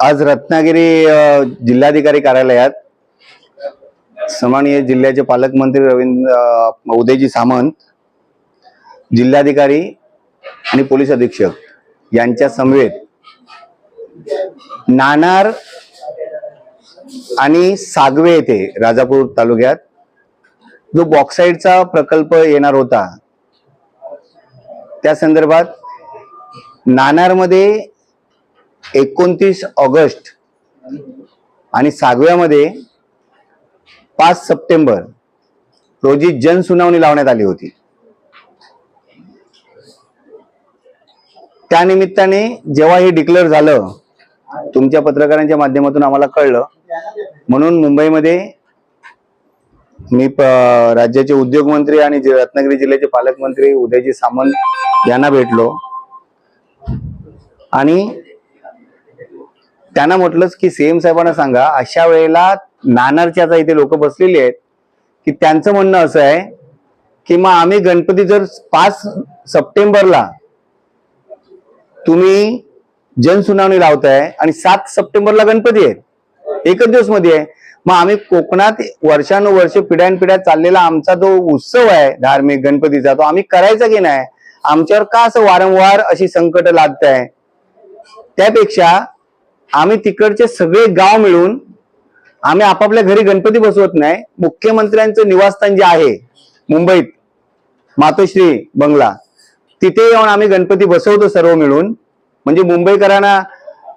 आज रत्नागिरी जिल्हाधिकारी कार्यालयात सन्माननीय जिल्ह्याचे पालकमंत्री रवींद्र उदयजी सामंत जिल्हाधिकारी आणि पोलीस अधीक्षक यांच्या समवेत नाणार आणि सागवे येथे राजापूर तालुक्यात जो बॉक्साईडचा प्रकल्प येणार होता त्या संदर्भात नाणारमध्ये एकोणतीस ऑगस्ट आणि सागव्यामध्ये पाच सप्टेंबर रोजी जनसुनावणी लावण्यात आली होती. त्यानिमित्ताने जेव्हा हे डिक्लेअर झालं तुमच्या पत्रकारांच्या माध्यमातून आम्हाला कळलं. म्हणून मुंबईमध्ये मी प- राज्याचे उद्योगमंत्री आणि रत्नागिरी जिल्ह्याचे पालकमंत्री उदयजी सामंत यांना भेटलो. आणि त्यांना म्हटलंच की सीएम साहेबांना सांगा अशा वेळेला नानारच्या आता इथे लोक बसलेली आहेत की त्यांचं म्हणणं असं आहे की मग आम्ही गणपती जर पाच सप्टेंबरला तुम्ही जनसुनावणी लावताय आणि सात सप्टेंबरला गणपती आहे एकच दिवसमध्ये आहे मग आम्ही कोकणात वर्षानुवर्ष पिढ्यानपिढ्या चाललेला आमचा जो उत्सव आहे धार्मिक गणपतीचा तो आम्ही करायचा की नाही आमच्यावर का असं वारंवार अशी संकट लादत आहे त्यापेक्षा आम्ही तिकडचे सगळे गाव मिळून आम्ही आपापल्या घरी गणपती बसवत नाही. मुख्यमंत्र्यांचं निवासस्थान जे आहे मुंबईत मातोश्री बंगला तिथे येऊन आम्ही गणपती बसवतो सर्व मिळून. म्हणजे मुंबईकरांना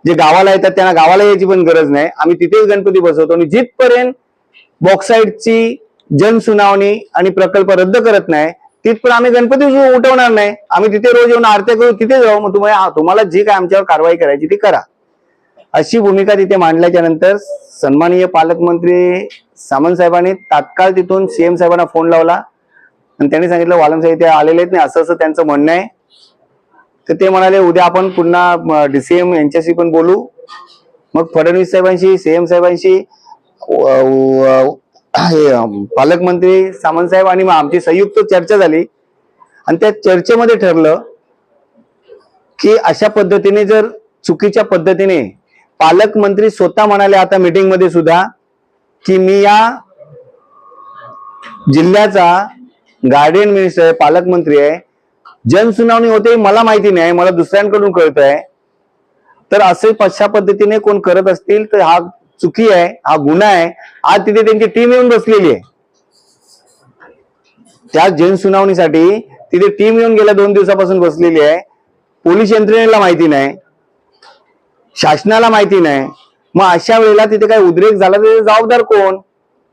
जे गावाला येतात त्यांना गावाला यायची पण गरज नाही. आम्ही तिथेच गणपती बसवतो आणि जिथपर्यंत बॉक्साईडची जनसुनावणी आणि प्रकल्प रद्द करत नाही तिथपर्यंत आम्ही गणपती उठवणार नाही. आम्ही तिथे रोज येऊन आरत्या करू तिथे जाऊ. मग तुम्हाला तुम्हाला जी काय आमच्यावर कारवाई करायची ती करा. अशी भूमिका तिथे मांडल्याच्या नंतर सन्माननीय पालकमंत्री सामंत साहेबांनी तात्काळ तिथून सीएम साहेबांना फोन लावला. आणि त्यांनी सांगितलं वालम साहेब ते आलेले आहेत नाही असं असं त्यांचं म्हणणं आहे. तर ते म्हणाले उद्या आपण पुन्हा डीसीएम यांच्याशी पण बोलू. मग फडणवीस साहेबांशी सीएम साहेबांशी हे पालकमंत्री सामंत साहेब आणि मग आमची संयुक्त चर्चा झाली. आणि त्या चर्चेमध्ये ठरलं की अशा पद्धतीने जर चुकीच्या पद्धतीने पालकमंत्री स्वतः म्हणाले आता मीटिंगमध्ये सुद्धा की मी या जिल्ह्याचा गार्डियन मिनिस्टर आहे पालकमंत्री आहे. जनसुनावणी होते मला माहिती नाही मला दुसऱ्यांकडून कळत आहे तर असे अशा पद्धतीने कोण करत असतील तर हा चुकी आहे हा गुन्हा आहे. आज तिथे त्यांची टीम येऊन बसलेली आहे. त्या जनसुनावणीसाठी तिथे टीम येऊन गेल्या दोन दिवसापासून बसलेली आहे. पोलीस यंत्रणेला माहिती नाही. शासनाला माहिती नाही. मग अशा वेळेला तिथे काही उद्रेक झाला तर जबाबदार कोण?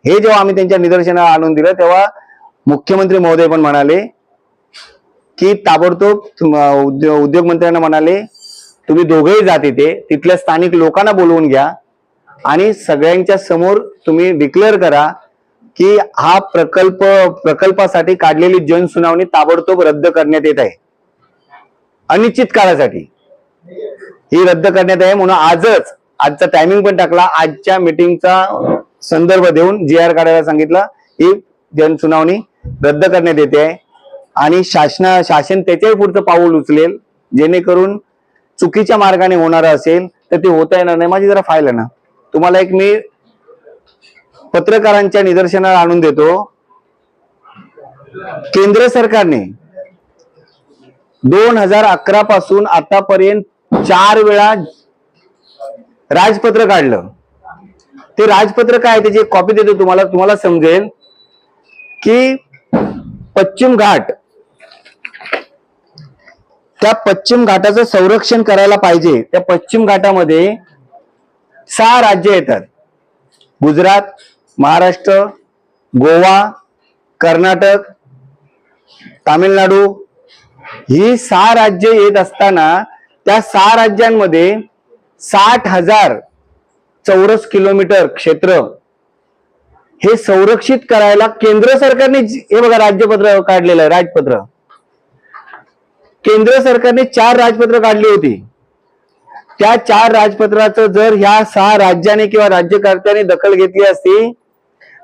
हे जेव्हा आम्ही त्यांच्या निदर्शनाला आणून दिलं तेव्हा मुख्यमंत्री महोदय पण म्हणाले की ताबडतोब उद्योग उद्यो- उद्योगमंत्र्यांना म्हणाले तुम्ही दोघेही जा तिथे. तिथल्या स्थानिक लोकांना बोलवून घ्या आणि सगळ्यांच्या समोर तुम्ही डिक्लेअर करा की हा प्रकल्प प्रकल्पासाठी काढलेली जनसुनावणी ताबडतोब रद्द करण्यात येत आहे. अनिश्चित काळासाठी. ही रद्द करण्यात आहे म्हणून आजच आजचा टायमिंग पण टाकला. आजच्या मिटिंगचा संदर्भ देऊन जी आर काढायला सांगितलं ही जनसुनावणी रद्द करण्यात येते. आहे आणि शासना शासन त्याच्याही पुढचं पाऊल उचलेल जेणेकरून चुकीच्या मार्गाने होणार असेल तर ते होता येणार नाही. माझी जरा फाईल आहे ना. तुम्हाला एक मी पत्रकारांच्या निदर्शनाला आणून देतो. केंद्र सरकारने दोन हजार अकरा पासून आतापर्यंत चार वेळा राजपत्र काढलं. ते राजपत्र काय त्याची एक कॉपी देतो तुम्हाला. तुम्हाला समजेल की पश्चिम घाट त्या पश्चिम घाटाचं संरक्षण करायला पाहिजे. त्या पश्चिम घाटामध्ये सहा राज्य येतात. गुजरात महाराष्ट्र गोवा कर्नाटक तामिळनाडू. ही सहा राज्य येत असताना त्या सहा राज्यांमध्ये साठ हजार चौरस किलोमीटर क्षेत्र हे संरक्षित करायला केंद्र सरकारने हे बघा राज्यपत्र काढलेलं आहे राजपत्र. केंद्र सरकारने चार राजपत्र काढली होती. त्या चार राजपत्राचं जर ह्या सहा राज्याने किंवा राज्यकर्त्याने दखल घेतली असती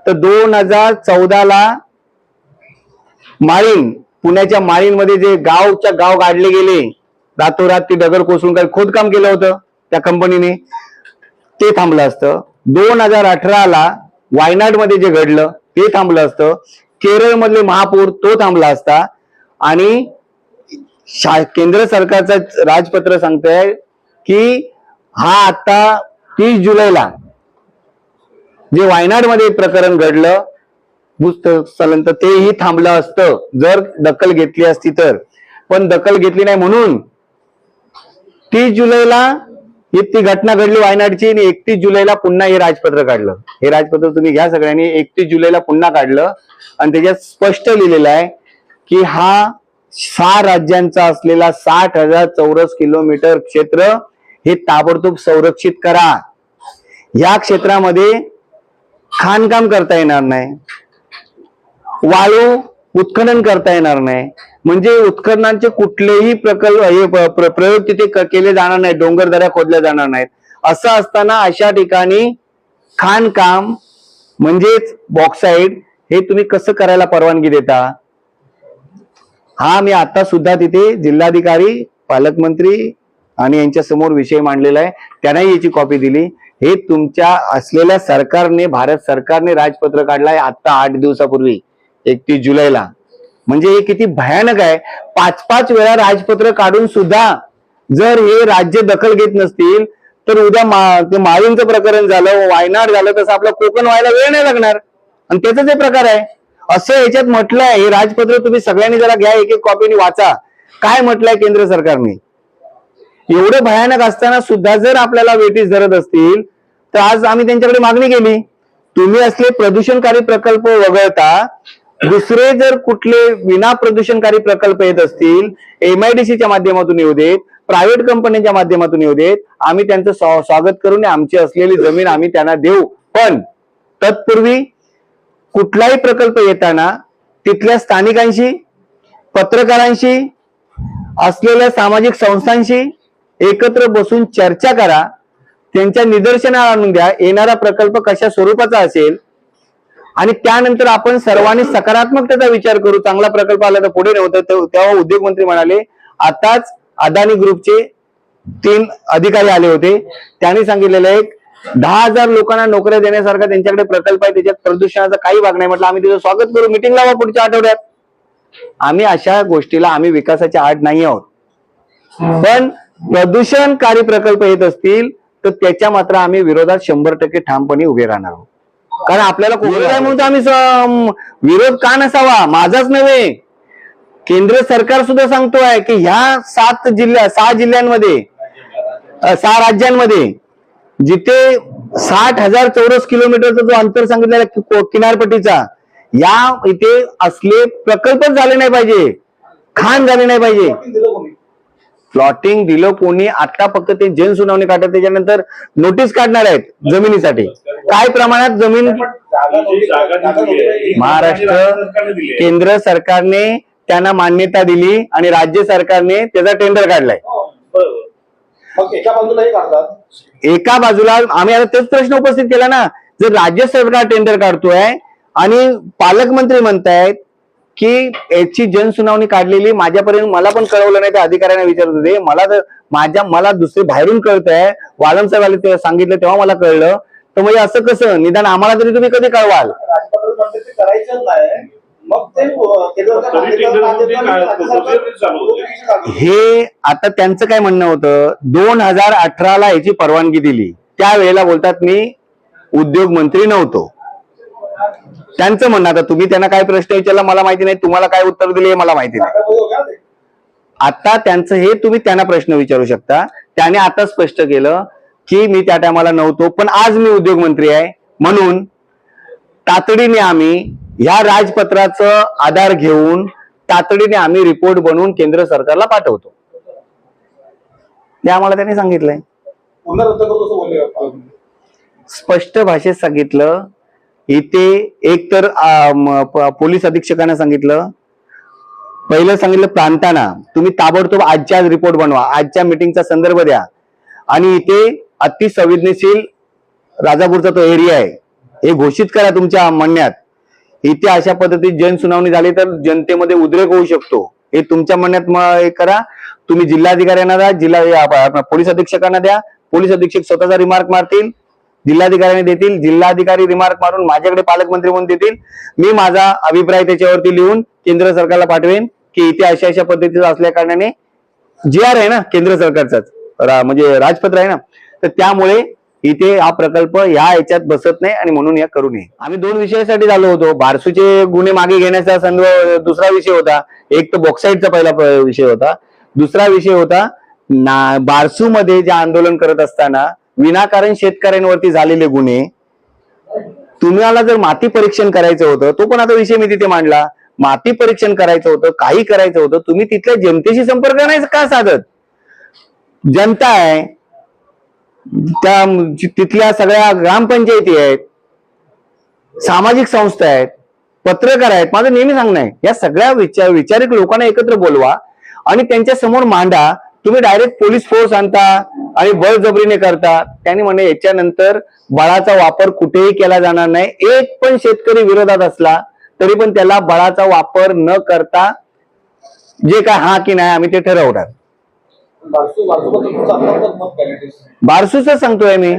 तर दोन हजार चौदाला माळीन पुण्याच्या माळीनमध्ये जे गावच्या गाव काढले गेले रातोरात ती दगड कोसळून काही खोदकाम केलं होतं त्या कंपनीने. ते थांबलं असतं. दोन हजार अठराला वायनाडमध्ये जे घडलं ते थांबलं असतं. केरळमधले महापूर तो थांबला असता. आणि शा- केंद्र सरकारचं राजपत्र सांगतंय की हा आता तीस जुलैला जे वायनाडमध्ये प्रकरण घडलं भूस्थलन तर तेही थांबलं असतं. जर दखल घेतली असती तर. पण दखल घेतली नाही म्हणून तीस जुलैला ही ती घटना घडली वायनाडची आणि एकतीस जुलैला पुन्हा हे राजपत्र काढलं. हे राजपत्र तुम्ही घ्या सगळ्यांनी. एकतीस जुलैला पुन्हा काढलं. आणि त्याच्यात स्पष्ट लिहिलेलं आहे की हा सहा राज्यांचा असलेला साठ हजार चौरस किलोमीटर क्षेत्र हे ताबडतोब संरक्षित करा. या क्षेत्रामध्ये खाणकाम करता येणार नाही. वाळू उत्खनन करता येणार नाही. म्हणजे उत्खननाचे कुठलेही प्रकल्प हे प्रयोग तिथे केले जाणार नाही डोंगर दऱ्या खोदल्या जाणार नाहीत. असं असताना अशा ठिकाणी खाणकाम म्हणजेच बॉक्साईड हे तुम्ही कसं करायला परवानगी देता? हा मी आता सुद्धा तिथे जिल्हाधिकारी पालकमंत्री आणि यांच्या समोर विषय मांडलेला आहे. त्यांनाही याची कॉपी दिली. हे तुमच्या असलेल्या सरकारने भारत सरकारने राजपत्र काढलाय. आता आठ दिवसापूर्वी एकतीस जुलैला. म्हणजे हे किती भयानक आहे. पाच पाच वेळा राजपत्र काढून सुद्धा जर हे राज्य दखल घेत नसतील तर उद्या मा- ते माळींचं प्रकरण झालं वायनाड झालं तसं आपलं कोकण व्हायला वेळ नाही लागणार. आणि त्याचा हे प्रकार आहे. असं याच्यात म्हटलंय हे राजपत्र तुम्ही सगळ्यांनी जरा घ्या एक एक कॉपीने वाचा. काय म्हटलंय केंद्र सरकारने? एवढं भयानक असताना सुद्धा जर आपल्याला वेटीस धरत असतील तर आज आम्ही त्यांच्याकडे मागणी केली. तुम्ही असले प्रदूषणकारी प्रकल्प वगळता दुसरे जर कुठले विना प्रदूषणकारी प्रकल्प येत असतील एमआयडीसीच्या माध्यमातून येऊ देत प्रायव्हेट कंपन्यांच्या माध्यमातून येऊ देत आम्ही त्यांचं स्वा- स्वागत करून आमची असलेली जमीन आम्ही त्यांना देऊ. पण तत्पूर्वी कुठलाही प्रकल्प येताना तिथल्या स्थानिकांशी पत्रकारांशी असलेल्या सामाजिक संस्थांशी एकत्र बसून चर्चा करा. त्यांच्या निदर्शनाला आणून द्या येणारा प्रकल्प कशा स्वरूपाचा असेल आणि त्यानंतर आपण सर्वांनी सकारात्मक त्याचा विचार करू. चांगला प्रकल्प आला तर पुढे नव्हतं तेव्हा उद्योग मंत्री म्हणाले आताच अदानी ग्रुपचे तीन अधिकारी आले होते. त्यांनी सांगितलेलं एक दहा हजार लोकांना नोकऱ्या देण्यासारखा त्यांच्याकडे प्रकल्प आहे. त्याच्यात प्रदूषणाचा काही भाग नाही म्हटलं. आम्ही त्याचं स्वागत करू. मिटिंग लावा पुढच्या आठवड्यात. आम्ही अशा गोष्टीला आम्ही विकासाच्या आड नाही आहोत. पण प्रदूषणकारी प्रकल्प येत असतील तर त्याच्या मात्र आम्ही विरोधात शंभर टक्के ठामपणे उभे राहणार आहोत. कारण आपल्याला आहे म्हणून तर आम्ही विरोध का नसावा? माझाच नव्हे. केंद्र सरकार सुद्धा सांगतोय की ह्या सात जिल्ह्या सहा जिल्ह्यांमध्ये सहा राज्यांमध्ये जिथे साठ हजार चौरस किलोमीटरचा जो अंतर सांगितलेला किनारपट्टीचा या इथे असले प्रकल्पच झाले नाही पाहिजे. खाण झाले नाही पाहिजे. प्लॉटिंग दिलं कोणी आता फक्त ते जन सुनावणी काढतात त्याच्यानंतर नोटीस काढणार आहेत जमिनीसाठी. काय प्रमाणात जमीन महाराष्ट्र केंद्र सरकारने त्यांना मान्यता दिली आणि राज्य सरकारने त्याचा टेंडर काढलाय. मग एका बाजूला हे काढतात. एका बाजूला आम्ही आता तेच प्रश्न उपस्थित केला ना जर राज्य सरकार टेंडर काढतोय आणि पालकमंत्री म्हणतायत की याची जनसुनावणी काढलेली माझ्यापर्यंत मला पण कळवलं नाही त्या अधिकाऱ्यांना विचारत होते. मला तर माझ्या मला दुसरे बाहेरून कळत आहे वालम साहेब आले तेव्हा सांगितलं तेव्हा मला कळलं. तर म्हणजे असं कसं? निदान आम्हाला तरी तुम्ही कधी कळवाल? हे आता त्यांचं काय म्हणणं होतं? दोन हजार अठराला याची परवानगी दिली. त्यावेळेला बोलतात मी उद्योग मंत्री नव्हतो. त्यांचं म्हणणं आता तुम्ही त्यांना काय प्रश्न विचारला मला माहिती नाही. तुम्हाला काय उत्तर दिले हे मला माहिती नाही. आता त्यांचं हे तुम्ही त्यांना प्रश्न विचारू शकता. त्याने आता स्पष्ट केलं की मी त्या टायमाला नव्हतो पण आज मी उद्योगमंत्री आहे. म्हणून तातडीने आम्ही ह्या राजपत्राचं आधार घेऊन तातडीने आम्ही रिपोर्ट बनवून केंद्र सरकारला पाठवतो. हे आम्हाला त्यांनी सांगितलंय. स्पष्ट भाषेत सांगितलं इथे एक तर पोलीस अधीक्षकांना सांगितलं. पहिलं सांगितलं प्रांतांना तुम्ही ताबडतोब आजच्या आज रिपोर्ट बनवा आजच्या मिटिंगचा संदर्भ द्या. आणि इथे अति संवेदनशील राजापूरचा तो एरिया आहे. हे घोषित करा तुमच्या म्हणण्यात. इथे अशा पद्धतीत जनसुनावणी झाली तर जनतेमध्ये उद्रेक होऊ शकतो. हे तुमच्या म्हणण्यात हे करा. तुम्ही जिल्हाधिकाऱ्यांना द्या जिल्हा पोलीस अधीक्षकांना द्या. पोलीस अधीक्षक स्वतःचा रिमार्क मारतील. जिल्हाधिकाऱ्यांनी देतील. जिल्हाधिकारी रिमार्क मारून माझ्याकडे पालकमंत्री म्हणून देतील. मी माझा अभिप्राय त्याच्यावरती लिहून केंद्र सरकारला पाठवेन की इथे अशा अशा पद्धतीचा असल्या कारणाने जी आर आहे ना केंद्र सरकारचाच. रा- म्हणजे राजपत्र आहे ना. तर त्यामुळे इथे हा प्रकल्प ह्या याच्यात बसत नाही आणि म्हणून या करू नये. आम्ही दोन विषयासाठी झालो होतो. बारसूचे गुन्हे मागे घेण्याचा संदर्भ दुसरा विषय होता. एक तर बॉक्साईडचा पहिला विषय होता. दुसरा विषय होता ना बारसूमध्ये जे आंदोलन करत असताना विनाकारण शेतकऱ्यांवरती झालेले गुन्हे तुम्हाला जर माती परीक्षण करायचं होतं तो पण आता विषय मी तिथे मांडला. माती परीक्षण करायचं होतं काही करायचं होतं तुम्ही तिथल्या जनतेशी संपर्क नाही का साधत? जनता आहे त्या तिथल्या सगळ्या ग्रामपंचायती आहेत सामाजिक संस्था आहेत पत्रकार आहेत. माझं नेहमी सांगणं आहे या सगळ्या विचार विचारिक लोकांना एकत्र बोलवा आणि त्यांच्यासमोर मांडा. तुम्ही डायरेक्ट पोलीस फोर्स आणता आणि बळजबरीने करता. त्यांनी म्हणे याच्यानंतर बळाचा वापर कुठेही केला जाणार नाही. एक पण शेतकरी विरोधात असला तरी पण त्याला बळाचा वापर न करता जे काय हा की नाही आम्ही ते ठरवणार. बारसूच सांगतोय मी.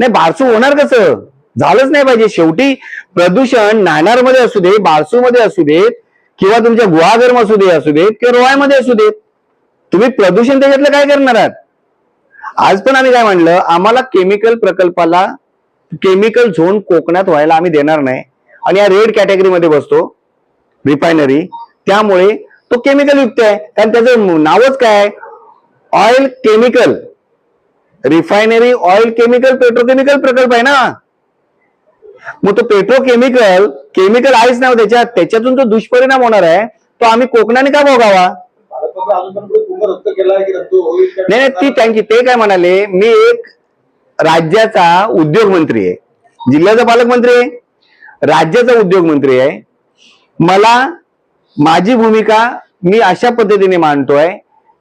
नाही? बारसू होणार कसं? झालंच नाही पाहिजे. शेवटी प्रदूषण नायनारमध्ये असू दे बारसू मध्ये असू देत किंवा तुमच्या गुहागरम असू दे असू देत किंवा रोहामध्ये असू देत तुम्ही प्रदूषण त्याच्यातलं काय करणार आहात? आज पण आम्ही काय म्हणलं आम्हाला केमिकल प्रकल्पाला केमिकल झोन कोकणात व्हायला आम्ही देणार नाही. आणि या रेड कॅटेगरीमध्ये बसतो रिफायनरी त्यामुळे तो केमिकल युक्त आहे. कारण त्याचं नावच काय oil chemical refinery oil chemical petrochemical प्रकल्प आहे ना? मग तो पेट्रोकेमिकल केमिकल आहेच ना त्याच्यात. त्याच्यातून जो दुष्परिणाम होणार आहे तो आम्ही कोकणाने का भोगावा? नाही नाही ती त्यांची ते काय म्हणाले मी एक राज्याचा उद्योग मंत्री आहे. जिल्ह्याचा पालकमंत्री आहे. राज्याचा उद्योग मंत्री आहे. मला माझी भूमिका मी अशा पद्धतीने मांडतोय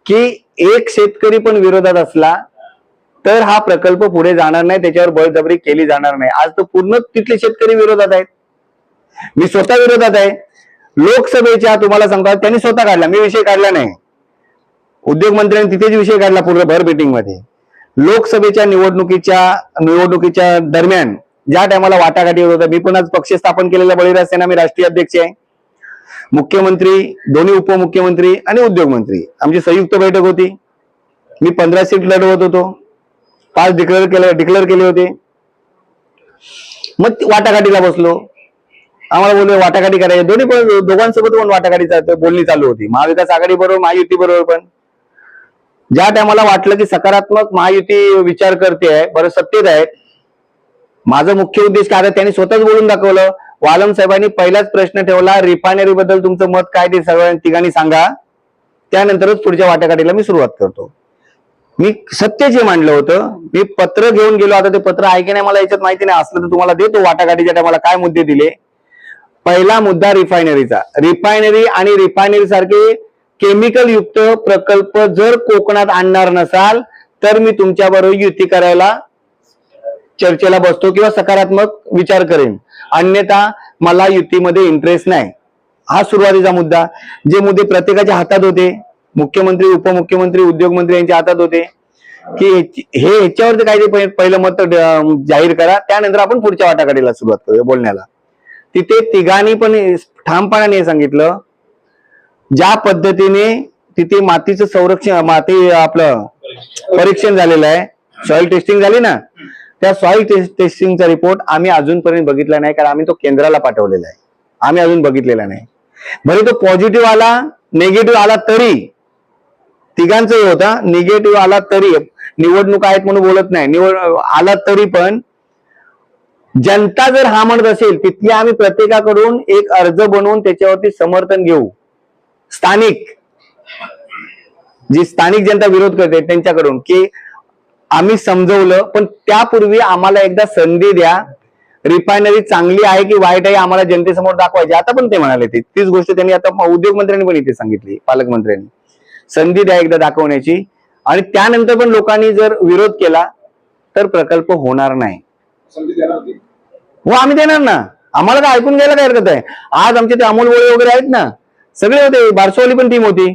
की एक शेतकरी पण विरोधात असला तर हा प्रकल्प पुढे जाणार नाही त्याच्यावर बळजबरी केली जाणार नाही. आज तर पूर्ण तिथले शेतकरी विरोधात आहेत. मी स्वतः विरोधात आहे. लोकसभेच्या तुम्हाला सांगतात त्यांनी स्वतः काढला मी विषय काढला नाही. उद्योग मंत्र्यांनी तिथेच विषय काढला पूर्ण भर मीटिंगमध्ये. लोकसभेच्या निवडणुकीच्या निवडणुकीच्या दरम्यान ज्या टायमाला वाटाघाटी होत होत्या मी पण आज पक्ष स्थापन केलेल्या बळीराज सेना मी राष्ट्रीय अध्यक्ष आहे. मुख्यमंत्री दोन्ही उपमुख्यमंत्री आणि उद्योगमंत्री. आमची संयुक्त बैठक होती. मी पंधरा सीट लढवत होतो. पाच डिक्लेअर केले डिक्लेअर केले होते. मग वाटाघाटीला बसलो. आम्हाला बोलले वाटाघाटी करायची दोन्ही पण दोघांसोबत पण वाटाघाटी चालते बोलणी चालू होती. महाविकास आघाडी बरोबर महायुती बरोबर पण. ज्या टायमाला वाटलं की सकारात्मक महायुती विचार करते आहे बरं सत्तेत आहेत. माझा मुख्य उद्देश काय त्यांनी स्वतःच बोलून दाखवलं. वालम साहेबांनी पहिलाच प्रश्न ठेवला रिफायनरी बद्दल तुमचं मत काय ते सगळ्या ठिकाणी सांगा. त्यानंतरच पुढच्या वाटाघाटीला मी सुरुवात करतो. मी सत्य जे मांडलं होतं मी पत्र घेऊन गेलो. आता ते पत्र आहे की नाही मला याच्यात माहिती नाही. असलं तर तुम्हाला देतो वाटाघाटीच्या टायमाला काय मुद्दे दिले. पहिला मुद्दा रिफायनरीचा. रिफायनरी आणि रिफायनरी सारखे केमिकल युक्त प्रकल्प जर कोकणात आणणार नसाल तर मी तुमच्याबरोबर युती करायला चर्चेला बसतो किंवा सकारात्मक विचार करेन. अन्यथा मला युतीमध्ये इंटरेस्ट नाही. हा सुरुवातीचा मुद्दा. जे मुद्दे प्रत्येकाच्या हातात होते मुख्यमंत्री उपमुख्यमंत्री उद्योगमंत्री यांच्या हातात होते की हे ह्याच्यावरती पहि- पहिलं मत जाहीर करा. त्यानंतर आपण पुढच्या वाटाघाटीला सुरुवात करूया बोलण्याला. तिथे तिघांनी पण ठामपणाने हे सांगितलं. ज्या पद्धतीने तिथे मातीचं संरक्षण माती आपलं परीक्षण. झालेलं आहे. सॉइल टेस्टिंग झाली ना? त्या सॉइल टेस्टिंगचा रिपोर्ट आम्ही अजूनपर्यंत बघितला नाही कारण आम्ही तो केंद्राला पाठवलेला आहे. आम्ही अजून बघितलेला नाही. भले तो पॉझिटिव्ह आला निगेटिव्ह आला तरी तिघांचाही होता निगेटिव्ह आला तरी निवडणूक आहेत म्हणून बोलत नाही निवड आला तरी पण जनता जर हा म्हणत असेल तिथल्या आम्ही प्रत्येकाकडून एक अर्ज बनवून त्याच्यावरती समर्थन घेऊ. स्थानिक. जी स्थानिक जनता विरोध करते त्यांच्याकडून की आम्ही समजवलं पण त्यापूर्वी आम्हाला एकदा संधी द्या. रिफायनरी चांगली आहे की वाईट आहे आम्हाला जनतेसमोर दाखवायची. आता पण ते म्हणाले ते. तीच गोष्ट त्यांनी आता उद्योगमंत्र्यांनी पण इथे सांगितली पालकमंत्र्यांनी संधी द्या एकदा दाखवण्याची. आणि त्यानंतर पण लोकांनी जर विरोध केला तर प्रकल्प होणार नाही. हो आम्ही देणार ना. आम्हाला काय ऐकून घ्यायला काय हरकत आहे? आज आमचे ते अमोल गोळे वगैरे आहेत ना. सगळे होते बारसोली पण टीम होती.